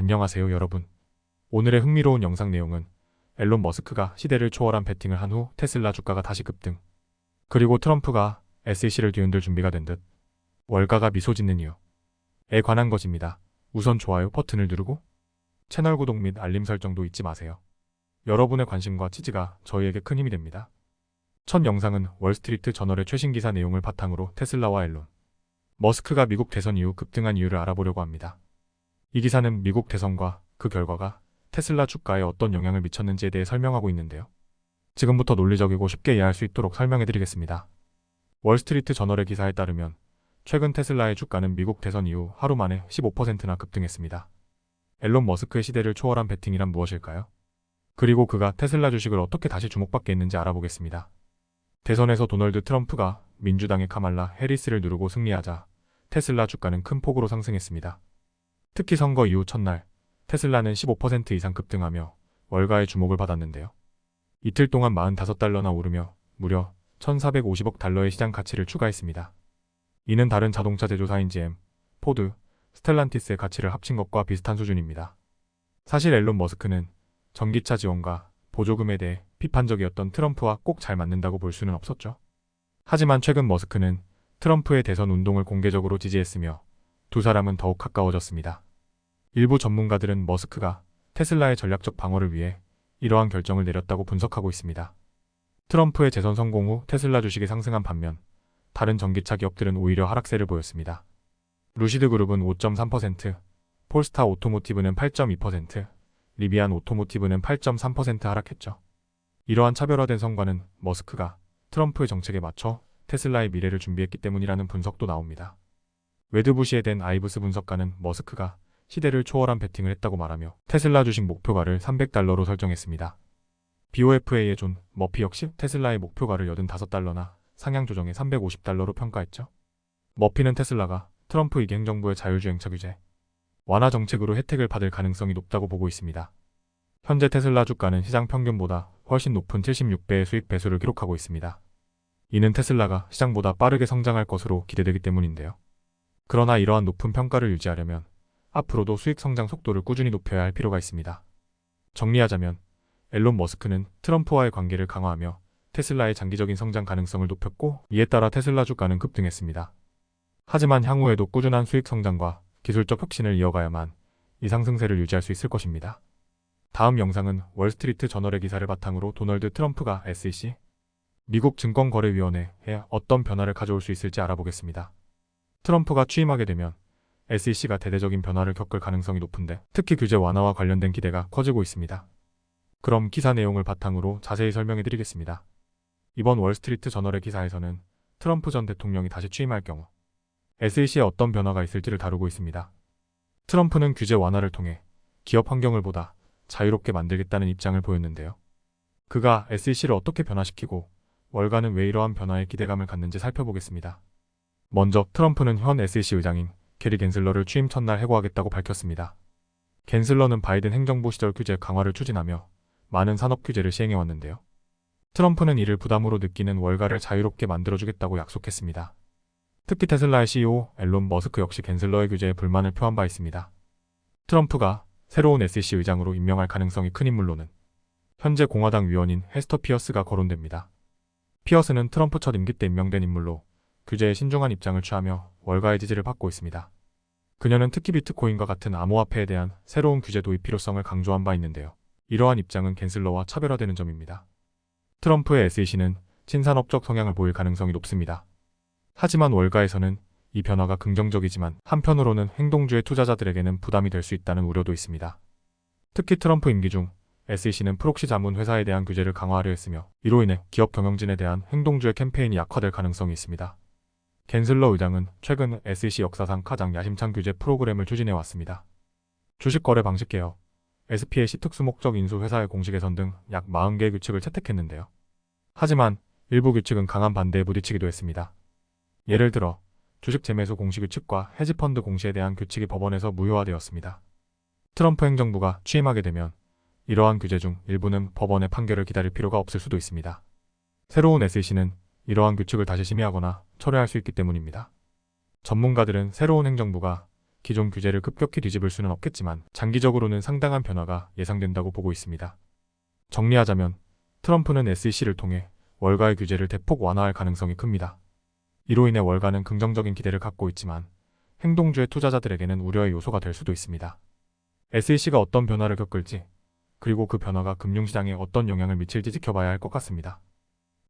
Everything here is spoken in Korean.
안녕하세요 여러분. 오늘의 흥미로운 영상 내용은 앨런 머스크가 시대를 초월한 베팅을 한 후 테슬라 주가가 다시 급등. 그리고 트럼프가 SEC를 뒤흔들 준비가 된 듯 월가가 미소 짓는 이유에 관한 것입니다. 우선 좋아요 버튼을 누르고 채널 구독 및 알림 설정도 잊지 마세요. 여러분의 관심과 지지가 저희에게 큰 힘이 됩니다. 첫 영상은 월스트리트 저널의 최신 기사 내용을 바탕으로 테슬라와 앨런 머스크가 미국 대선 이후 급등한 이유를 알아보려고 합니다. 이 기사는 미국 대선과 그 결과가 테슬라 주가에 어떤 영향을 미쳤는지에 대해 설명하고 있는데요. 지금부터 논리적이고 쉽게 이해할 수 있도록 설명해 드리겠습니다. 월스트리트 저널의 기사에 따르면 최근 테슬라의 주가는 미국 대선 이후 하루 만에 15%나 급등했습니다. 앨런 머스크의 시대를 초월한 베팅이란 무엇일까요? 그리고 그가 테슬라 주식을 어떻게 다시 주목받게 했는지 알아보겠습니다. 대선에서 도널드 트럼프가 민주당의 카말라 해리스를 누르고 승리하자 테슬라 주가는 큰 폭으로 상승했습니다. 특히 선거 이후 첫날 테슬라는 15% 이상 급등하며 월가의 주목을 받았는데요. 이틀 동안 45달러나 오르며 무려 1,450억 달러의 시장 가치를 추가했습니다. 이는 다른 자동차 제조사인 GM, 포드, 스텔란티스의 가치를 합친 것과 비슷한 수준입니다. 사실 앨런 머스크는 전기차 지원과 보조금에 대해 비판적이었던 트럼프와 꼭 잘 맞는다고 볼 수는 없었죠. 하지만 최근 머스크는 트럼프의 대선 운동을 공개적으로 지지했으며 두 사람은 더욱 가까워졌습니다. 일부 전문가들은 머스크가 테슬라의 전략적 방어를 위해 이러한 결정을 내렸다고 분석하고 있습니다. 트럼프의 재선 성공 후 테슬라 주식이 상승한 반면 다른 전기차 기업들은 오히려 하락세를 보였습니다. 루시드 그룹은 5.3%, 폴스타 오토모티브는 8.2%, 리비안 오토모티브는 8.3% 하락했죠. 이러한 차별화된 성과는 머스크가 트럼프의 정책에 맞춰 테슬라의 미래를 준비했기 때문이라는 분석도 나옵니다. 웨드부시에 된 아이브스 분석가는 머스크가 시대를 초월한 베팅을 했다고 말하며 테슬라 주식 목표가를 300달러로 설정했습니다. BOFA의 존 머피 역시 테슬라의 목표가를 85달러나 상향 조정에 350달러로 평가했죠. 머피는 테슬라가 트럼프 이기 행정부의 자율주행차 규제 완화 정책으로 혜택을 받을 가능성이 높다고 보고 있습니다. 현재 테슬라 주가는 시장 평균보다 훨씬 높은 76배의 수익 배수를 기록하고 있습니다. 이는 테슬라가 시장보다 빠르게 성장할 것으로 기대되기 때문인데요. 그러나 이러한 높은 평가를 유지하려면 앞으로도 수익 성장 속도를 꾸준히 높여야 할 필요가 있습니다. 정리하자면 앨런 머스크는 트럼프와의 관계를 강화하며 테슬라의 장기적인 성장 가능성을 높였고 이에 따라 테슬라 주가는 급등했습니다. 하지만 향후에도 꾸준한 수익 성장과 기술적 혁신을 이어가야만 이 상승세를 유지할 수 있을 것입니다. 다음 영상은 월스트리트 저널의 기사를 바탕으로 도널드 트럼프가 SEC 미국 증권거래위원회에 어떤 변화를 가져올 수 있을지 알아보겠습니다. 트럼프가 취임하게 되면 SEC가 대대적인 변화를 겪을 가능성이 높은데 특히 규제 완화와 관련된 기대가 커지고 있습니다. 그럼 기사 내용을 바탕으로 자세히 설명해 드리겠습니다. 이번 월스트리트 저널의 기사에서는 트럼프 전 대통령이 다시 취임할 경우 SEC에 어떤 변화가 있을지를 다루고 있습니다. 트럼프는 규제 완화를 통해 기업 환경을 보다 자유롭게 만들겠다는 입장을 보였는데요. 그가 SEC를 어떻게 변화시키고 월가는 왜 이러한 변화에 기대감을 갖는지 살펴보겠습니다. 먼저 트럼프는 현 SEC 의장인 게리 겐슬러를 취임 첫날 해고하겠다고 밝혔습니다. 겐슬러는 바이든 행정부 시절 규제 강화를 추진하며 많은 산업 규제를 시행해왔는데요. 트럼프는 이를 부담으로 느끼는 월가를 자유롭게 만들어주겠다고 약속했습니다. 특히 테슬라의 CEO 앨런 머스크 역시 겐슬러의 규제에 불만을 표한 바 있습니다. 트럼프가 새로운 SEC 의장으로 임명할 가능성이 큰 인물로는 현재 공화당 위원인 헤스터 피어스가 거론됩니다. 피어스는 트럼프 첫 임기 때 임명된 인물로 규제에 신중한 입장을 취하며 월가의 지지를 받고 있습니다. 그녀는 특히 비트코인과 같은 암호화폐에 대한 새로운 규제 도입 필요성을 강조한 바 있는데요. 이러한 입장은 겐슬러와 차별화되는 점입니다. 트럼프의 SEC는 친산업적 성향을 보일 가능성이 높습니다. 하지만 월가에서는 이 변화가 긍정적이지만 한편으로는 행동주의 투자자들에게는 부담이 될 수 있다는 우려도 있습니다. 특히 트럼프 임기 중 SEC는 프록시 자문 회사에 대한 규제를 강화하려 했으며 이로 인해 기업 경영진에 대한 행동주의 캠페인이 약화될 가능성이 있습니다. 겐슬러 의장은 최근 SEC 역사상 가장 야심찬 규제 프로그램을 추진해 왔습니다. 주식 거래 방식 개혁, SPAC 특수목적 인수 회사의 공식 개선 등 약 40개의 규칙을 채택했는데요. 하지만 일부 규칙은 강한 반대에 부딪히기도 했습니다. 예를 들어 주식 재매수 공시 규칙과 헤지펀드 공시에 대한 규칙이 법원에서 무효화되었습니다. 트럼프 행정부가 취임하게 되면 이러한 규제 중 일부는 법원의 판결을 기다릴 필요가 없을 수도 있습니다. 새로운 SEC는 이러한 규칙을 다시 심의하거나 철회할 수 있기 때문입니다. 전문가들은 새로운 행정부가 기존 규제를 급격히 뒤집을 수는 없겠지만 장기적으로는 상당한 변화가 예상된다고 보고 있습니다. 정리하자면 트럼프는 SEC를 통해 월가의 규제를 대폭 완화할 가능성이 큽니다. 이로 인해 월가는 긍정적인 기대를 갖고 있지만 행동주의 투자자들에게는 우려의 요소가 될 수도 있습니다. SEC가 어떤 변화를 겪을지 그리고 그 변화가 금융시장에 어떤 영향을 미칠지 지켜봐야 할 것 같습니다.